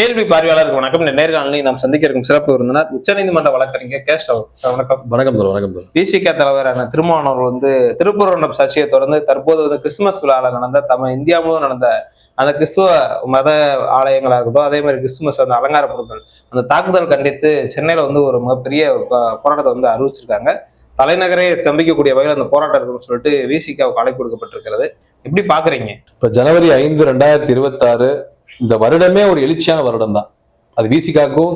கேள்வி பார்வையாளருக்கு வணக்கம். நேர்காணலில் நாம் சந்திக்க இருக்கும் சிறப்பு விருந்தினர் உச்சநீதிமன்ற வழக்கறிஞர் கேஷ்டவ் சார் வணக்கம் வணக்கம் தோழர் வணக்கம் தோழர். பிசிக தலைவரான திருமாவளவர்கள் வந்து திருப்பூர்வண்டம் சாட்சியை தொடர்ந்து தற்போது வந்து கிறிஸ்துமஸ் விழாவில் நடந்த தமிழ் இந்தியா முழுவதும் நடந்த அந்த கிறிஸ்துவ மத ஆலயங்களா இருக்கட்டும் அதே மாதிரி கிறிஸ்துமஸ் அந்த அலங்கார பொருட்கள் அந்த தாக்குதல் கண்டித்து சென்னையில வந்து ஒரு மிகப்பெரிய போராட்டத்தை வந்து அறிவிச்சிருக்காங்க. தலைநகரே ஸ்தம்பிக்கக்கூடிய வகையில் அந்த போராட்டம் இருக்குன்னு சொல்லிட்டு விசிகாவுக்கு அழைப்பு கொடுக்கப்பட்டிருக்கிறது எப்படி பாக்குறீங்க? இப்ப ஜனவரி ஐந்து ரெண்டாயிரத்தி இருபத்தாறு இந்த வருடமே ஒரு எழுச்சியான வருடம் தான் அது விசிகாக்கும்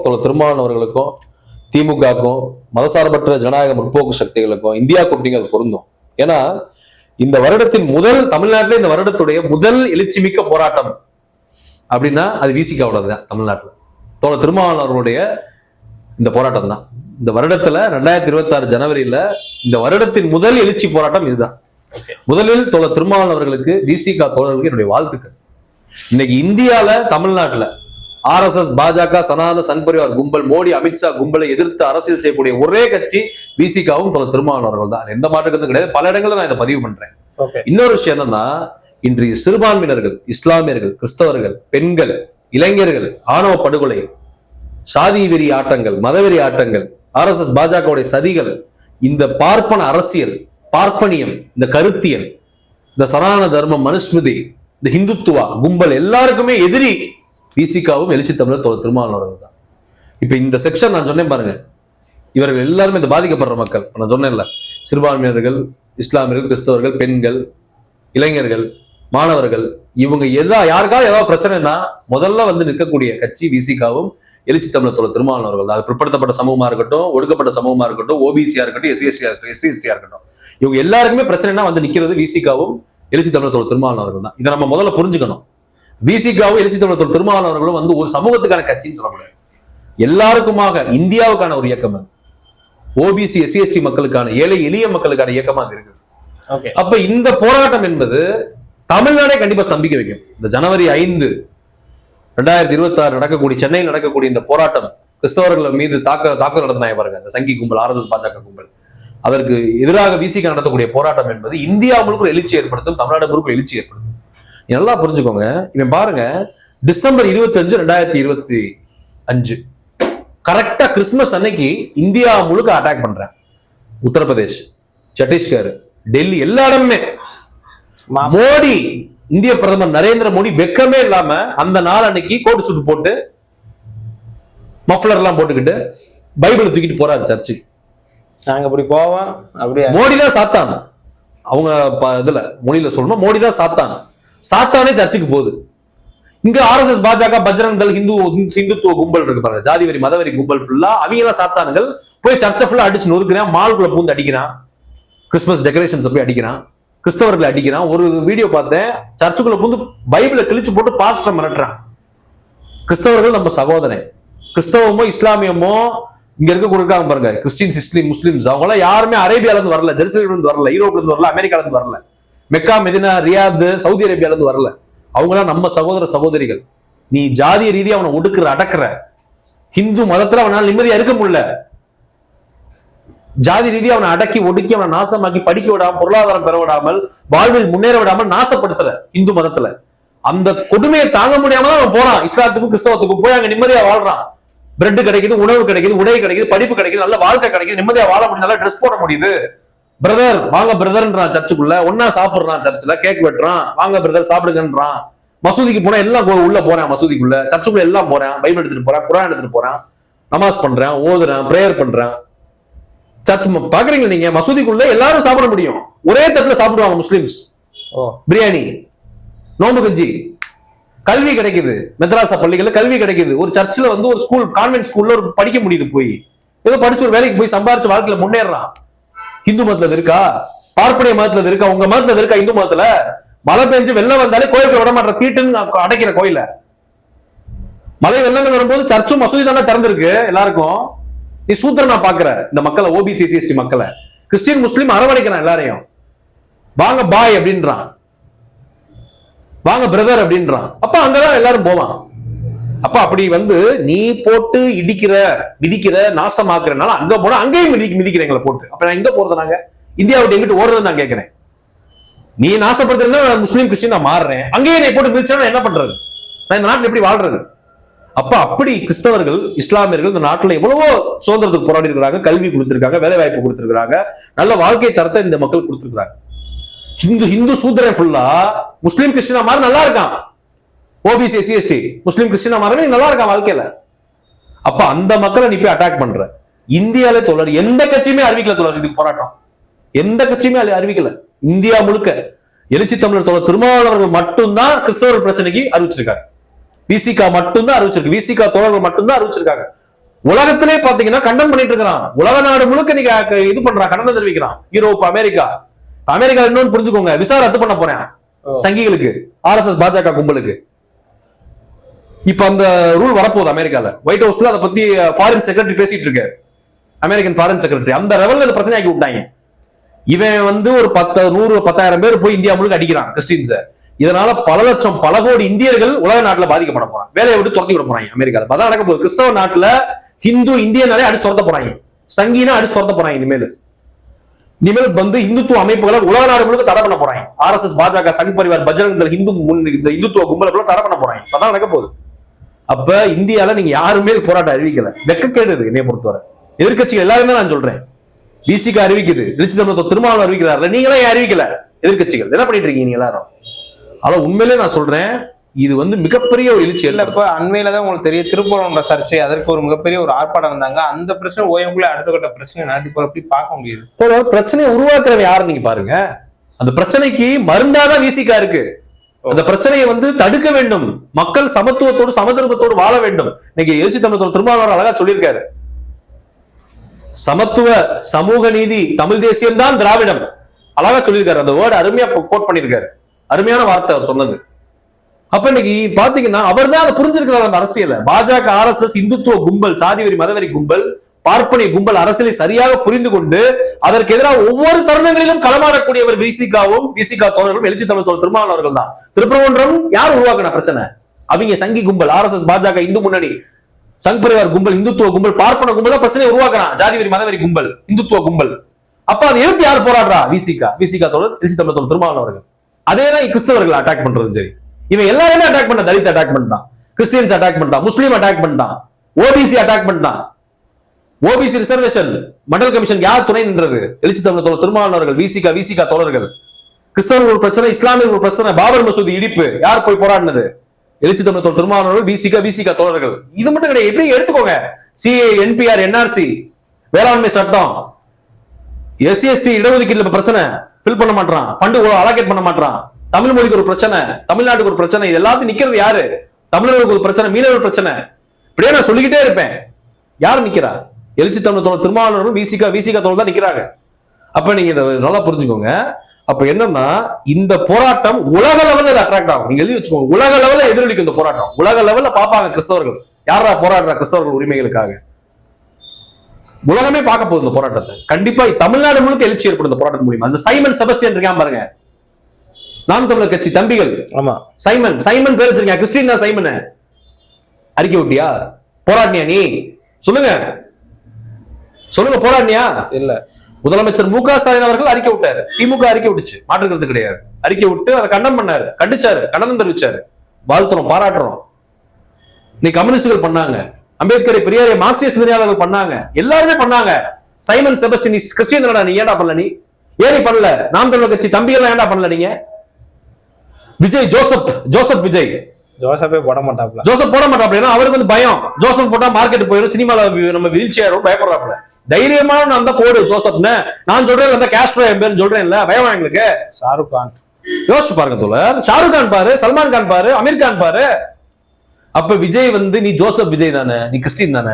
அவர்களுக்கும் திமுகக்கும் மதசார்பற்ற ஜனநாயக முற்போக்கு சக்திகளுக்கும் இந்தியா கூட்டணிக்கு அது பொருந்தும். ஏன்னா இந்த வருடத்தின் முதல் தமிழ்நாட்டில் இந்த வருடத்துடைய முதல் எழுச்சிமிக்க போராட்டம் அப்படின்னா அது விசிகாவோட தான் தமிழ்நாட்டில். தோழர் திருமாவளவன் அவர்களுடைய இந்த போராட்டம் தான் இந்த வருடத்துல ரெண்டாயிரத்தி இருபத்தி ஆறு ஜனவரியில இந்த வருடத்தின் முதல் எழுச்சி போராட்டம் இதுதான். முதலில் தோழர் திருமாவளவன் அவர்களுக்கு விசிகா தோழர்களுக்கு என்னுடைய வாழ்த்துக்கள். இன்னைக்கு இந்தியால தமிழ்நாட்டுல ஆர்எஸ்எஸ் பாஜக சனாதன சங் பரிவார் கும்பல் மோடி அமித்ஷா கும்பலை எதிர்த்து அரசியல் செய்யக்கூடிய ஒரே கட்சி விசிகாவும் தோழர் திருமாவளவன் அவர்கள் தான். எந்த மாற்றத்துக்கும் கிடையாது. பல இடங்களில் நான் இதை பதிவு பண்றேன். இன்னொரு விஷயம் என்னன்னா இன்றைய சிறுபான்மையினர்கள் இஸ்லாமியர்கள் கிறிஸ்தவர்கள் பெண்கள் இளைஞர்கள் ஆணவ படுகொலை சாதி வெறி ஆட்டங்கள் மதவெறி ஆட்டங்கள் ஆர்எஸ்எஸ் பாஜகவுடைய சதிகள் இந்த பார்ப்பன அரசியல் பார்ப்பனியம் இந்த கருத்தியல் இந்த சனாதன தர்மம் மனுஸ்மிருதி இந்த ஹிந்துத்துவா கும்பல் எல்லாருக்குமே எதிரி பிசிகாவும் எழுச்சி தமிழர் தோழர் திருமாவளவன் தான். இப்போ இந்த செக்ஷன் நான் சொன்னேன் பாருங்க. இவர்கள் எல்லாருமே இந்த பாதிக்கப்படுற மக்கள். நான் சொன்னேன்ல சிறுபான்மையினர்கள் இஸ்லாமியர்கள் கிறிஸ்தவர்கள் பெண்கள் இளைஞர்கள் மாணவர்கள் இவங்க எதா யாருக்காவது ஏதாவது பிரச்சனைனா முதல்ல வந்து நிற்கக்கூடிய கட்சி விசிகாவும் எழுச்சி தமிழர் திருமாவளவர்கள் அது பிற்படுத்தப்பட்ட சமூகமா இருக்கட்டும் ஒடுக்கப்பட்ட சமூகமா இருக்கட்டும் ஓபிசியா இருக்கட்டும் எஸ்சி எஸ்டி எஸ்சி எஸ்டியா இருக்கட்டும் இவங்க எல்லாருக்குமே பிரச்சனைனா வந்து நிக்கிறது விசிகாவும் எழுச்சி தமிழர் தோழர் திருமாவளவன் அவர்கள் தான். இதை நம்ம முதல்ல புரிஞ்சுக்கணும். விசிகாவும் எழுச்சி தமிழர் தோழர் திருமாவளவன் அவர்களும் வந்து ஒரு சமூகத்துக்கான கட்சின்னு சொல்லக்கூடாது எல்லாருக்குமாக இந்தியாவுக்கான ஒரு இயக்கம் அது. ஓபிசி எஸ்சி எஸ்டி மக்களுக்கான ஏழை எளிய மக்களுக்கான இயக்கமா அது இருக்குது. அப்ப இந்த போராட்டம் என்பது தமிழ்நாடே கண்டிப்பா ஸ்தம்பிக்க வைக்கும். இந்த ஜனவரி ஐந்து ரெண்டாயிரத்தி இருபத்தி ஆறு நடக்கக்கூடிய சென்னையில் நடக்கக்கூடிய இந்த போராட்டம் கிறிஸ்தவர்கள் மீது தாக்க தாக்குதல் நடத்தினாங்க பாருங்க. இந்த சங்கி கும்பல் ஆர்எஸ்எஸ் பாஜக கும்பல். அதற்கு எதிராக விசிக நடத்தக்கூடிய போராட்டம் என்பது இந்தியா முழுக்க எழுச்சி ஏற்படுத்தும் தமிழ்நாடு முழுக்க எழுச்சி ஏற்படுத்தும். நல்லா புரிஞ்சுக்கோங்க. இவன் பாருங்க டிசம்பர் இருபத்தஞ்சு ரெண்டாயிரத்தி இருபத்தி அஞ்சு. கரெக்டா கிறிஸ்மஸ் அன்னைக்கு இந்தியா முழுக்க அட்டாக் பண்றேன். உத்தரப்பிரதேஷ் சத்தீஸ்கர் டெல்லி எல்லா இடமுமே. மோடி இந்திய பிரதமர் நரேந்திர மோடி வெக்கமே இல்லாம அந்த நாள் அன்னைக்கு கோட் சுட்டு போட்டு மஃப்ளர் எல்லாம் போட்டுக்கிட்டு பைபிள் தூக்கிட்டு போறாரு சர்ச்சுக்கு. நாங்க அப்படி போவோம் அப்படியே மோடி தான் சாத்தான். அவங்க இதுல மொழியில சொல்லணும் மோடி தான் சாத்தான். சாத்தானே சர்ச்சுக்கு போகுது. இங்க ஆர்எஸ்எஸ் பாஜக பஜ்ரங் தல் ஹிந்து ஹிந்துத்துவ கும்பல் இருக்கு பாருங்க. ஜாதி வரி மதவரி கும்பல் ஃபுல்லா அவங்க எல்லாம் சாத்தானுங்கள் போய் சர்ச்சை ஃபுல்லா அடிச்சு நொறுக்கிறான். மால்குள்ள பூந்து அடிக்கிறான். கிறிஸ்துமஸ் டெக்கரேஷன்ஸ் போய் அடிக்கிறான். கிறிஸ்தவர்களை அடிக்கிறான். ஒரு வீடியோ பார்த்தேன். சர்ச்சுக்குள்ள பூந்து பைபிளை கிழிச்சு போட்டு பாஸ்டர் மிரட்டுறான். கிறிஸ்தவர்கள் நம்ம சகோதரன். கிறிஸ்தவமோ இஸ்லாமியமோ இங்க இருக்க இருக்காங்க பாருங்க. கிறிஸ்டின்ஸ் இஸ்லீம் முஸ்லிம்ஸ் அவங்க எல்லாம் யாருமே அரேபியால இருந்து வரல ஜெருசலேம்ல இருந்து வரல யூரோப்ல இருந்து வரல அமெரிக்கால இருந்து வரல. மெக்கா மெதினா ரியாத் சவுதி அரேபியால இருந்து வரல. அவங்களாம் நம்ம சகோதர சகோதரிகள். நீ ஜாதிய ரீதியா அவனை ஒடுக்குற அடக்குற. ஹிந்து மதத்துல அவனால நிம்மதியா இருக்க முடியல. ஜாதி ரீதியா அவனை அடக்கி ஒடுக்கி அவனை நாசமாக்கி படிக்க விடாம பொருளாதாரம் பெற விடாமல் வாழ்வில் முன்னேற விடாமல் நாசப்படுத்துற இந்து மதத்துல. அந்த கொடுமையை தாங்க முடியாம தான் அவன் போறான். இஸ்லாத்துக்கும் கிறிஸ்தவத்துக்கும் போய் அங்க நிம்மதியா வாழ்றான். பிரெட் கிடைக்குது உணவு கிடைக்குது உடை கிடைக்குது படிப்பு கிடைக்குது நல்ல வாழ்க்கை கிடைக்குது நிம்மதியா வாழ முடியும் நல்லா ட்ரெஸ் போட முடியுது. பிரதர் வாங்க பிரதர்ன்றான் சர்ச்சுக்குள்ள. ஒன்னா சாப்பிடுறான் சர்ச்சில். கேக் வெட்டுறான். வாங்க பிரதர் சாப்பிடுங்கன்றான். மசூதிக்கு போனா எல்லாம் உள்ள போறேன் மசூதிக்குள்ள. சர்ச்சுக்குள்ள எல்லாம் போறேன். பைபிள் எடுத்துட்டு போறேன் குரான் எடுத்துட்டு போறேன். நமாஸ் பண்றேன் ஓதுறேன் பிரேயர் பண்றேன். சர்ச் ம- பாக்குறீங்க நீங்க? மசூதிக்குள்ள எல்லாரும் சாப்பிட முடியும். ஒரே தட்டுல சாப்பிடுவாங்க முஸ்லிம்ஸ். ஓ. பிரியாணி நோம்பு கஞ்சி. கல்வி கிடைக்குது. மெத்ராசா பள்ளிகள்ல கல்வி கிடைக்குது. ஒரு சர்ச்சில் வந்து ஒரு ஸ்கூல் கான்வென்ட் ஸ்கூல்ல ஒரு படிக்க முடியுது போய். ஏதோ படிச்சு ஒரு வேலைக்கு போய் சம்பாரிச்சு வாழ்க்கையில முன்னேறான் இந்து மதத்துல இருக்கா? பார்ப்பனிய மதத்துல இருக்கா? உங்க மதத்துல இருக்கா இந்து மதத்துல? மழை பெஞ்சு வெள்ளம் வந்தாலே கோயிலுக்கு விட மாட்டேன் தீட்டுன்னு அடைக்கிற கோயில. மழை வெள்ளங்கள் வரும்போது சர்ச்சும் மசூதி தானே திறந்திருக்கு. எல்லாருக்கும். நீ சூத்திரனா பாக்குற இந்த மக்களை ஓபிசி சிஎஸ்டி மக்களை. கிறிஸ்டின் முஸ்லீம் அரவணைக்கிறான் எல்லாரையும். வாங்க பாய் அப்படின்றான். வாங்க பிரதர் அப்படின்றான். அப்ப அங்கதான் எல்லாரும் போவான். அப்ப அப்படி வந்து நீ போட்டு இடிக்கிற மிதிக்கிற நாசமாக்குறனால அங்க போனா அங்கேயும் மிதி மிதிக்கிறீங்களா போட்டு. அப்ப நான் எங்க போறது நாங்க? இந்தியா விட்டு எங்கிட்டு ஓடுறது நான் கேட்கிறேன் நீ நாசப்படுத்துறதுனா நான் முஸ்லீம் கிறிஸ்டின் நான் மாறுறேன். அங்கேயே நீ போட்டு மிதிச்சா என்ன பண்றது? நான் இந்த நாட்டில் எப்படி வாழ்றது? அப்ப அப்படி கிறிஸ்தவர்கள் இஸ்லாமியர்கள் இந்த நாட்டுல எவ்வளவோ சுதந்திரத்துக்கு போராடி இருக்கிறாங்க கல்வி கொடுத்திருக்காங்க வேலை வாய்ப்பு கொடுத்திருக்கிறாங்க நல்ல வாழ்க்கை தரத்தை இந்த மக்கள் கொடுத்திருக்கிறாங்க. ஹிந்து ஹிந்து சூத்திரன் ஃபுல்லா முஸ்லீம் கிறிஸ்டினா மாதிரி நல்லா இருக்கான். ஓபிசி எஸ்சி முஸ்லீம் கிறிஸ்டினா மாதிரி நல்லா இருக்கான் வாழ்க்கையில. அப்ப அந்த மக்களை நீ போய் அட்டாக் பண்ற. இந்தியாவிலே தோழர் எந்த கட்சியுமே அறிவிக்கல தொடர் இதுக்கு போராட்டம். எந்த கட்சியுமே அறிவிக்கல. இந்தியா முழுக்க எழுச்சி தமிழர் தொடர் திருமாவளவர்கள் மட்டும்தான் கிறிஸ்தவர்கள் பிரச்சனைக்கு அறிவிச்சிருக்காங்க. விசிகா மட்டும்தான் அறிவிச்சிருக்கு. விசிகா தோழர்கள் மட்டும்தான் அறிவிச்சிருக்காங்க. உலகத்திலே பாத்தீங்கன்னா கண்டம் பண்ணிட்டு இருக்கிறான். உலக நாடு முழுக்க நீங்க இது பண்றான் கண்டனம் தெரிவிக்கிறான். யூரோப் அமெரிக்கா அமெரிக்கா இன்னொன்னு புரிஞ்சுக்கோங்க. விசா ரத்து பண்ண போறேன். சங்கிகளுக்கு ஆர்எஸ்எஸ் பாஜக கும்பலுக்கு. இப்ப அந்த ரூல் வரப்போகுது அமெரிக்கால. ஒயிட் ஹவுஸ்ல அதை பத்தி ஃபாரின் செக்ரட்டரி பேசிட்டு இருக்காரு. அமெரிக்கன் ஃபாரின் செக்ரட்டரி அந்த லெவல்ல பிரச்சனை ஆக்கி விட்டாங்க. இவன் வந்து ஒரு பத்து நூறு பத்தாயிரம் பேர் போய் இந்தியா முழுக்க அடிக்கிறான் கிறிஸ்டின்ஸ. இதனால பல லட்சம் பல கோடி இந்தியர்கள் உலக நாட்டுல பாதிக்கப்பட போறாங்க. வேலையை விட்டு துரத்தி விட போறாங்க அமெரிக்கால. அதான் நடக்க போகுது. கிறிஸ்தவ நாட்டுல ஹிந்து இந்தியனாலே அடிச்சு துரத்த போறாங்க. சங்கீனா அடிச்சு துரத்த போறாங்க இனிமேல். இனிமேல் வந்து இந்துத்துவ அமைப்புகளை உலக நாடு முழுக்க தடை பண்ண போறாங்க. ஆர்எஸ்எஸ் பாஜக சங் பரிவார் பஜ்ரங் தள், ஹிந்து முன் இந்த இந்துத்துவ கும்பலை தடை பண்ண போறாங்க. அதான் நடக்க போகுது. அப்ப இந்தியால நீங்க யாருமே போராட்டம் அறிவிக்கல. வெக்கக்கேடு இது என்னைய பொறுத்தவரை. எதிர்க்கட்சிகள் எல்லாருமே நான் சொல்றேன். பிசிக்கு அறிவிக்குது. எழுச்சி தமிழக திருமாவளவன் அறிவிக்கிறார்ல நீங்களே ஏன் அறிவிக்கல? எதிர்க்கட்சிகள். என்ன பண்ணிட்டு இருக்கீங்க நீங்க எல்லாரும்? ஆனா உண்மையிலே நான் சொல்றேன். இது வந்து மிகப்பெரிய ஒரு எழுச்சி இல்ல இப்ப அண்மையில தான் உங்களுக்கு தெரியும் திருப்பூரம்ன்ற சர்ச்சை அதற்கு ஒரு மிகப்பெரிய ஒரு ஆர்ப்பாட்டம் இருந்தாங்க அந்த பிரச்சனை ஓயங்குள்ள அடுத்த கட்ட பிரச்சனை நாட்டி போற அப்படி பார்க்க முடியுது. பிரச்சனையை உருவாக்குறவன் யாரு நீங்க பாருங்க. அந்த பிரச்சனைக்கு மருந்தாதான் வீசிக்கா இருக்கு. அந்த பிரச்சனையை வந்து தடுக்க வேண்டும். மக்கள் சமத்துவத்தோடு சமதர்மத்தோடு வாழ வேண்டும். இன்னைக்கு எழுச்சி தமிழ் திருமாவளவர் அழகா சொல்லியிருக்காரு. சமத்துவ சமூக நீதி தமிழ் தேசியம் தான் திராவிடம். அழகா சொல்லியிருக்காரு. அந்த வேர்டு அருமையா கோட் பண்ணியிருக்காரு. அருமையான வார்த்தை அவர் சொன்னது. அப்ப இன்னைக்கு பாத்தீங்கன்னா அவர் தான் அதை புரிஞ்சிருக்கிறார் அந்த அரசியல. பாஜக ஆர்எஸ்எஸ் இந்துத்துவ கும்பல் சாதிவெறி மதவெறி கும்பல் பார்ப்பனை கும்பல் அரசியலை சரியாக புரிந்து கொண்டு அதற்கு எதிராக ஒவ்வொரு தருணங்களிலும் களமாடக்கூடியவர் விசிகாவும் விசிகா தோழர்களும் எழுச்சி தமிழ் தோழர் திருமாவளவர்கள் தான். திருப்பரங்குன்றம் யார் உருவாக்குன பிரச்சனை? அவங்க சங்கி கும்பல் ஆர்எஸ்எஸ் பாஜக இந்து முன்னணி சங் பரிவார் கும்பல் இந்துத்துவ கும்பல் பார்ப்பன கும்பல் தான் பிரச்சனை உருவாக்குறான். ஜாதிவெறி மதவெறி கும்பல் இந்துத்துவ கும்பல். அப்ப அதை எதிர்த்து யார் போராடுறா? விசிகா விசிகா தோழர் எழுச்சி தமிழ் தோழர் திருமாவளவர்கள். அதே தான் கிறிஸ்தவர்கள் அட்டாக் பண்றதும் சரி. இவன் எல்லாருமே அட்டாக் பண்ண தலித் அட்டாக் பண்ணிட்டான் கிறிஸ்டியன்ஸ் அட்டாக் பண்ணிட்டான் முஸ்லீம் அட்டாக் பண்ணிட்டான் ஓபிசி அட்டாக் பண்ணிட்டான். ஓபிசி ரிசர்வேஷன் மண்டல் கமிஷன் யார் துணை நின்றது? எழுச்சி தமிழ் தோழர் திருமாவளவர்கள் விசிகா விசிகா தோழர்கள். கிறிஸ்தவர்கள் ஒரு பிரச்சனை இஸ்லாமிய ஒரு பிரச்சனை பாபர் மசூதி இடிப்பு யார் போய் போராடினது? எழுச்சி தமிழ் தோழர் திருமாவளவர்கள் விசிகா விசிகா தோழர்கள். இது மட்டும் கிடையாது எப்படி எடுத்துக்கோங்க? சிஏ என்பிஆர் என்ஆர்சி வேளாண்மை சட்டம். எஸ்சி எஸ்டி இடஒதுக்கீடு பிரச்சனை ஃபில் பண்ண மாட்டான் ஃபண்டு அலோகேட் பண்ண மாட்டான் தமிழ் மொழிக்கு ஒரு பிரச்சனை தமிழ்நாட்டுக்கு ஒரு பிரச்சனை இது எல்லாத்தையும் நிக்கிறது யாரு? தமிழர்களுக்கு ஒரு பிரச்சனை மீனவர் பிரச்சனை. இப்படியே நான் சொல்லிக்கிட்டே இருப்பேன். யார் நிக்கிறா? எழுச்சி தமிழ் தோழர் திருமாவளவர்கள் விசிகா விசிகா தோழர் தான் நிக்கிறாங்க. அப்ப நீங்க இதை நல்லா புரிஞ்சுக்கோங்க. அப்ப என்னன்னா இந்த போராட்டம் உலக லெவல்ல இது அட்ராக்ட் ஆகும். நீங்க எழுதி வச்சுக்கோங்க. உலக லெவல்ல எதிரொலிக்கும் இந்த போராட்டம். உலக லெவல்ல பாப்பாங்க கிறிஸ்தவர்கள். யாரா போராடுறா கிறிஸ்தவர்கள் உரிமைகளுக்காக? உலகமே பார்க்க போகுது இந்த போராட்டத்தை. கண்டிப்பா தமிழ்நாடு முழுக்க எழுச்சி ஏற்படும் இந்த போராட்டம் மூலியமா. அந்த சைமன் செபஸ்டியன் இருக்கான் பாருங்க. நாம் தமிழர் கட்சி தம்பிகள். ஆமா. சைமன் சைமன் பேர் வச்சிருக்கேன் கிறிஸ்டின் தான் சைமன். அறிக்கை விட்டியா போராடினியா நீ? சொல்லுங்க. சொல்லுங்க போராடினியா? இல்ல. முதலமைச்சர் மு க ஸ்டாலின் அவர்கள் அறிக்கை விட்டாரு. திமுக அறிக்கை விட்டுச்சு. மாற்றுக்கிறது கிடையாது. அறிக்கை விட்டு அதை கண்டம் பண்ணாரு. கண்டிச்சாரு. கண்டனம் தெரிவிச்சாரு. வாழ்த்துறோம் பாராட்டுறோம். நீ கம்யூனிஸ்டுகள் பண்ணாங்க. அம்பேத்கரை பெரியாரை மார்க்சிஸ்ட் சிந்தனையாளர்கள் பண்ணாங்க. எல்லாருமே பண்ணாங்க. சைமன் செபஸ்டின் கிறிஸ்டியன் நீ ஏன்டா பண்ணல நீ? ஏன் நீ பண்ணல? நாம் தமிழர் கட்சி தம்பிகள் ஏன்டா பண்ணல நீங்க? Vijay Joseph Joseph Vijay. ஜோசப்பே போட மாட்டாப்ல. ஜோசப் போட மாட்டாப்ல. ஏன்னா அவருக்கு வந்து பயம். ஜோசப் போட்டா மார்க்கெட் போயிடும் சினிமால வி- நம்ம வீழ்ச்சி ஆயிரும் பயப்படுறாப்ல. தைரியமா நான் தான் போடு ஜோசப்னு. நான் சொல்றேன் அந்த கேஸ்ட்ரோ என் பேர் சொல்றேன் இல்ல பயமா எங்களுக்கு. ஷாருக் கான். யோசிச்சு பாருங்க தோழர். ஷாருக் கான் பாரு சல்மான் கான் பாரு அமீர் கான் பாரு. அப்ப விஜய் வந்து நீ ஜோசப் விஜய் தானே நீ கிறிஸ்டின் தானே?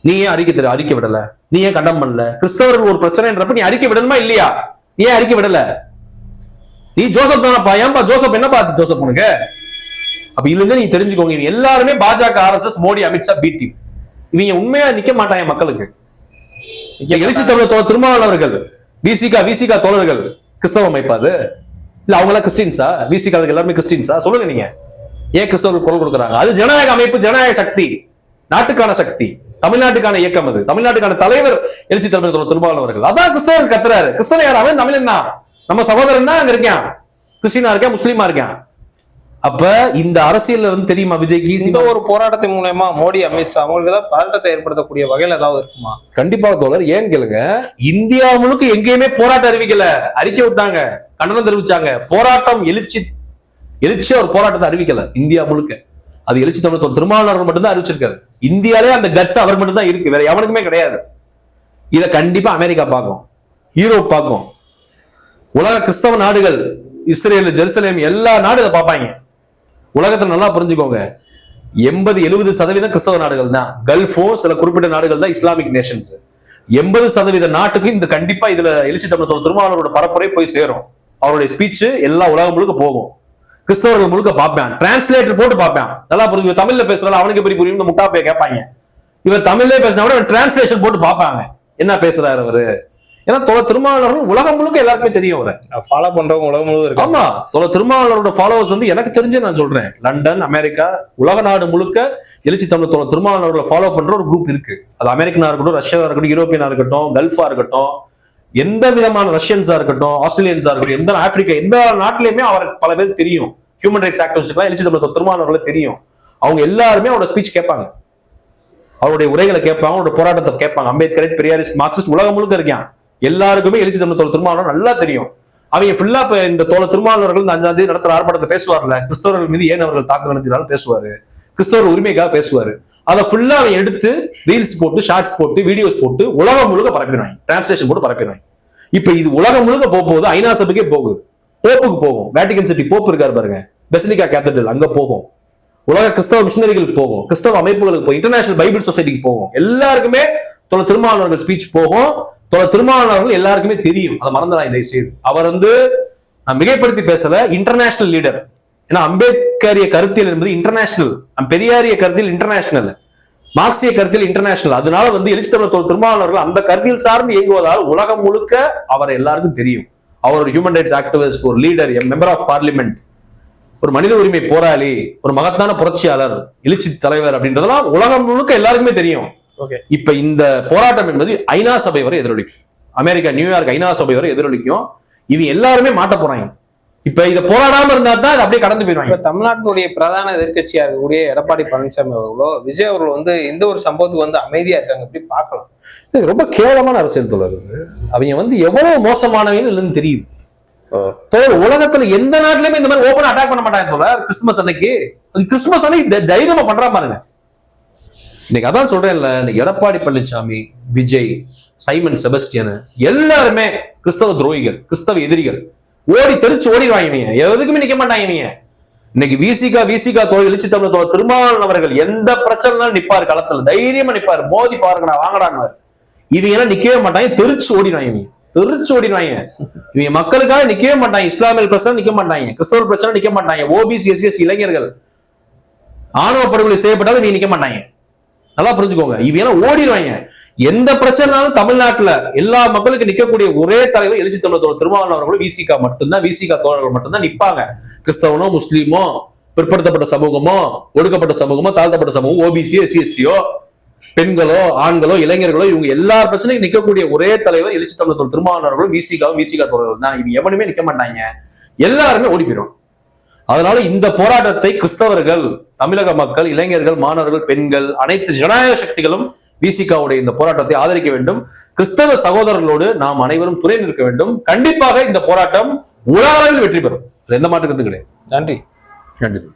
நீ ஏன் அறிக்கை தெரிய அறிக்கை விடல? நீ ஏன் கண்டம் பண்ணல? கிறிஸ்தவர்கள் ஒரு பிரச்சனைன்றப்ப நீ அறிக்கை விடணுமா இல்லையா? நீ ஏன் அறிக்கை விடல? நீ ஜோசப் தானப்பா? ஏன்பா ஜோசப்? என்ன பார்த்து ஜோசப் உனக்கு? அப்ப இருந்து நீ தெரிஞ்சுக்கோங்க இவங்க எல்லாருமே Bajaka RSS Modi Amit Shah B team. இவங்க உண்மையா நிக்க மாட்டாங்க மக்களுக்கு. எழுச்சி தமிழர் தோழர் திருமாவளவர்கள் விசிகா விசிகா தோழர்கள் கிறிஸ்தவ அமைப்பா அது. இல்ல அவங்க எல்லாம் கிறிஸ்டின்ஸா? விசிகா எல்லாருமே கிறிஸ்டின்ஸா? சொல்லுங்க நீங்க. ஏன் கிறிஸ்தவர்கள் குரல் கொடுக்குறாங்க? அது ஜனநாயக அமைப்பு ஜனநாயக சக்தி நாட்டுக்கான சக்தி தமிழ்நாட்டுக்கான இயக்கம் அது. தமிழ்நாட்டுக்கான தலைவர் எழுச்சி தோழர் திருமாவளவர்கள். அதான் கிறிஸ்தவர் கத்துறாரு. கிறிஸ்தவ யார்? அவன் தமிழன் தான். நம்ம சகோதரன் தான் அங்க இருக்கான் கிறிஸ்டினா இருக்கேன் முஸ்லீமா இருக்கேன் அப்ப இந்த அரசியல்ல வந்து தெரியுமா விஜய்க்கு இந்த ஒரு போராட்டத்தின் மூலயமா மோடி அமித்ஷா அவங்களுக்கு ஏதாவது பதட்டத்தை ஏற்படுத்தக்கூடிய வகையில் ஏதாவது இருக்குமா? கண்டிப்பா தோழர். ஏன் கேளுங்க இந்தியா முழுக்க எங்கேயுமே போராட்டம் அறிவிக்கல. அறிக்கை விட்டாங்க கண்டனம் தெரிவிச்சாங்க. போராட்டம் எழுச்சி எழுச்சியா ஒரு போராட்டத்தை அறிவிக்கல இந்தியா முழுக்க. அது எழுச்சி தமிழ் திருமாவளவர்கள் மட்டும்தான் அறிவிச்சிருக்காரு. இந்தியாலே அந்த கட்ஸ் அவர் மட்டும் தான் இருக்கு. வேற எவனுக்குமே கிடையாது. இத கண்டிப்பா அமெரிக்கா பார்க்கும் யூரோப் பார்க்கும். உலக கிறிஸ்தவ நாடுகள் இஸ்ரேல் ஜெருசலேம் எல்லா நாடும் இதை பார்ப்பாங்க. உலகத்துல நல்லா புரிஞ்சுக்கோங்க. எண்பது எழுபது சதவீதம் கிறிஸ்தவ நாடுகள் தான் கல்ஃபோ சில குறிப்பிட்ட நாடுகள் தான் இஸ்லாமிக் நேஷன்ஸ் எண்பது சதவீத நாட்டுக்கு இந்த கண்டிப்பா இதுல எழுச்சி தமிழ் திருமாவளவரோட பரப்புரை போய் சேரும். அவருடைய ஸ்பீச் எல்லா உலகம் முழுக்க போகும். கிறிஸ்தவர்கள் முழுக்க பார்ப்பேன். டிரான்ஸ்லேட்டர் போட்டு பார்ப்பேன். நல்லா புரிஞ்சு தமிழ்ல பேசுறாங்க அவனுக்கு எப்படி புரியும்? முட்டா போய் கேட்பாங்க. இவர் தமிழ்லேயே பேசினா கூட டிரான்ஸ்லேஷன் போட்டு பார்ப்பாங்க. என்ன பேசுறாரு அவரு? ஏன்னா தொலை திருமாவளவர்கள் உலகம் முழுக்க எல்லாருக்குமே தெரியும் அவரை. ஃபாலோ பண்றவங்க உலகம் முழுவதும் ஆமா தொலை திருமாவளவரோட ஃபாலோவர்ஸ் வந்து எனக்கு தெரிஞ்சே நான் சொல்றேன். லண்டன் அமெரிக்கா உலக நாடு முழுக்க எழுச்சி தமிழ் தொலை திருமாவளவர்களை ஃபாலோ பண்ற ஒரு குரூப் இருக்கு. அது அமெரிக்கனா இருக்கட்டும் ரஷ்யாவா இருக்கட்டும் யூரோப்பியனா இருக்கட்டும் கல்ஃபா இருக்கட்டும் எந்த விதமான ரஷ்யன்ஸா இருக்கட்டும் ஆஸ்திரேலியன்ஸா இருக்கட்டும் எந்த ஆப்பிரிக்கா எந்த நாட்டிலயுமே அவர் பல பேர் தெரியும். ஹியூமன் ரைட்ஸ் ஆக்டிவிஸ்ட்லாம் எழுச்சி தமிழ் திருமாவளவர்களை தெரியும். அவங்க எல்லாருமே அவரோட ஸ்பீச் கேட்பாங்க. அவருடைய உரைகளை கேட்பாங்க அவருடைய போராட்டத்தை கேட்பாங்க. அம்பேத்கர் பெரியாரிஸ்ட் மார்க்சிஸ்ட் உலகம் முழுக்க இருக்கான் எல்லாருக்குமே எழுச்சி தமிழ் தோழர் திருமாவளவன் நல்லா தெரியும். அவங்க ஃபுல்லா இப்ப இந்த தோழ திருமாவளவர்கள் இந்த அஞ்சாம் தேதி நடத்துற ஆர்ப்பாட்டத்தை பேசுவார்ல கிறிஸ்தவர்கள் மீது ஏன் அவர்கள் தாக்கம் நடத்தினாலும் பேசுவாரு. கிறிஸ்தவர் உரிமைக்காக பேசுவாரு. அதை ஃபுல்லா அவன் எடுத்து ரீல்ஸ் போட்டு ஷார்ட்ஸ் போட்டு வீடியோஸ் போட்டு உலகம் முழுக்க பரப்பிடுவாங்க டிரான்ஸ்லேஷன் போட்டு பரப்பிடுவாங்க இப்ப இது உலகம் முழுக்க போக போகுது ஐநா சபைக்கே போகுது. போப்புக்கு போகும். வேட்டிகன் சிட்டி போப் இருக்காரு பாருங்க. பெசிலிகா கேத்தட்ரல் அங்க போகும். உலக கிறிஸ்தவ மிஷினரிகளுக்கு போகும். கிறிஸ்தவ அமைப்புகளுக்கு போகும். இன்டர்நேஷனல் பைபிள் சொசைட்டிக்கு போகும். எல்லாருக்குமே தொலை திருமாவளவர்கள் ஸ்பீச் போகும். தொலை திருமாவளவர்கள் எல்லாருக்குமே தெரியும். அதை மறந்துடலாம் இதை செய்து அவர் வந்து நான் மிகைப்படுத்தி பேசல இன்டர்நேஷனல் லீடர் ஏன்னா அம்பேத்கரிய கருத்தியல் என்பது இன்டர்நேஷனல் பெரியாரிய கருத்தில் இன்டர்நேஷனல் மார்க்சிய கருத்தில் இன்டர்நேஷனல் அதனால வந்து எலிசபெத் திருமாவளர்கள் திருமாவளவர்கள் அந்த கருத்தியல் சார்ந்து இயங்குவதால் உலகம் முழுக்க அவர் எல்லாருக்கும் தெரியும். அவர் ஒரு ஹியூமன் ரைட்ஸ் ஆக்டிவிஸ்ட் ஒரு லீடர் மெம்பர் ஆஃப் பார்லிமெண்ட் ஒரு மனித உரிமை போராளி ஒரு மகத்தான புரட்சியாளர் எழுச்சி தலைவர் அப்படின்றதெல்லாம் உலகம் முழுக்க எல்லாருக்குமே தெரியும். இப்ப இந்த போராட்டம் என்பது ஐநா சபை வரை எதிரொலிக்கும். அமெரிக்கா நியூயார்க் ஐநா சபை வரை எதிரொலிக்கும். இவங்க எல்லாருமே மாட்ட போறாங்க. இப்ப இத போராடாம இருந்தா தான் அப்படியே கடந்து போயிடுவாங்க. இப்ப தமிழ்நாட்டினுடைய பிரதான எதிர்க்கட்சியா இருக்கக்கூடிய எடப்பாடி பழனிசாமி அவர்களோ விஜய் அவர்கள் வந்து இந்த ஒரு சம்பவத்துக்கு வந்து அமைதியா இருக்காங்க எப்படி பார்க்கலாம். இது ரொம்ப கேவலமான அரசியல் தோழர் இது. அவங்க வந்து எவ்வளவு மோசமானவங்கன்னு இல்லைன்னு தெரியுது. தோழர் உலகத்துல எந்த நாட்டிலுமே இந்த மாதிரி ஓபன் அட்டாக் பண்ண மாட்டாங்க தோழர். கிறிஸ்துமஸ் அன்னைக்கு. அது கிறிஸ்துமஸ் அன்னைக்கு தைரியமா பண்றா பாருங்க. இன்னைக்கு அதான் சொல்றேன்ல இன்னைக்கு எடப்பாடி பழனிசாமி விஜய் சைமன் செபஸ்டியன் எல்லாருமே கிறிஸ்தவ துரோகிகள் கிறிஸ்தவ எதிரிகள். ஓடி தெரிச்சு ஓடிடுவாங்க இவங்க எதுக்குமே நிக்க மாட்டாங்க இவங்க இன்னைக்கு விசிகா விசிகா கோயில் எழுச்சி தமிழ் தோழர் திருமாவளவன் அவர்கள் எந்த பிரச்சனைனாலும் நிப்பாரு களத்துல தைரியமா நிப்பாரு. மோதி பாருங்கடா வாங்கடான்னு இவங்க எல்லாம் நிக்கவே மாட்டாங்க தெரிச்சு ஓடிடுவாங்க இவங்க தெரிச்சு ஓடிடுவாங்க. இவங்க மக்களுக்காக நிக்கவே மாட்டாங்க இஸ்லாமியல் பிரச்சனை நிக்க மாட்டாங்க கிறிஸ்தவ பிரச்சனை நிக்க மாட்டாங்க. ஓபிசி எஸ்சி எஸ்டி இளைஞர்கள் ஆணவ படுகொலை செய்யப்பட்டாலும் நீ நிக்க மாட்டாங்க. நல்லா புரிஞ்சுக்கோங்க. இவையெல்லாம் எல்லாம் ஓடிடுவாங்க. எந்த பிரச்சனைனாலும் தமிழ்நாட்டுல எல்லா மக்களுக்கு நிக்கக்கூடிய ஒரே தலைவர் எழுச்சி தமிழர் திருமாவளவன் அவர்களும் விசிகா மட்டும்தான் விசிகா தோழர்கள் மட்டும்தான் நிப்பாங்க. கிறிஸ்தவனோ முஸ்லீமோ பிற்படுத்தப்பட்ட சமூகமோ ஒடுக்கப்பட்ட சமூகமோ தாழ்த்தப்பட்ட சமூகம் ஓபிசி எஸ்சி எஸ்டியோ பெண்களோ ஆண்களோ இளைஞர்களோ இவங்க எல்லா பிரச்சனையும் நிக்கக்கூடிய ஒரே தலைவர் எழுச்சி தமிழர் திருமாவளவர்களும் விசிகாவும் விசிகா தோழர்கள் தான். இவங்க எவனுமே நிக்க மாட்டாங்க. எல்லாருமே ஓடி போயிடும் அதனால இந்த போராட்டத்தை கிறிஸ்தவர்கள் தமிழக மக்கள் இளைஞர்கள் மாணவர்கள் பெண்கள் அனைத்து ஜனநாயக சக்திகளும் விசிகாவுடைய இந்த போராட்டத்தை ஆதரிக்க வேண்டும். கிறிஸ்தவ சகோதரர்களோடு நாம் அனைவரும் துணை நிற்க வேண்டும். கண்டிப்பாக இந்த போராட்டம் உலக அளவில் வெற்றி பெறும். எந்த மாற்று கருத்து கிடையாது. நன்றி. நன்றி.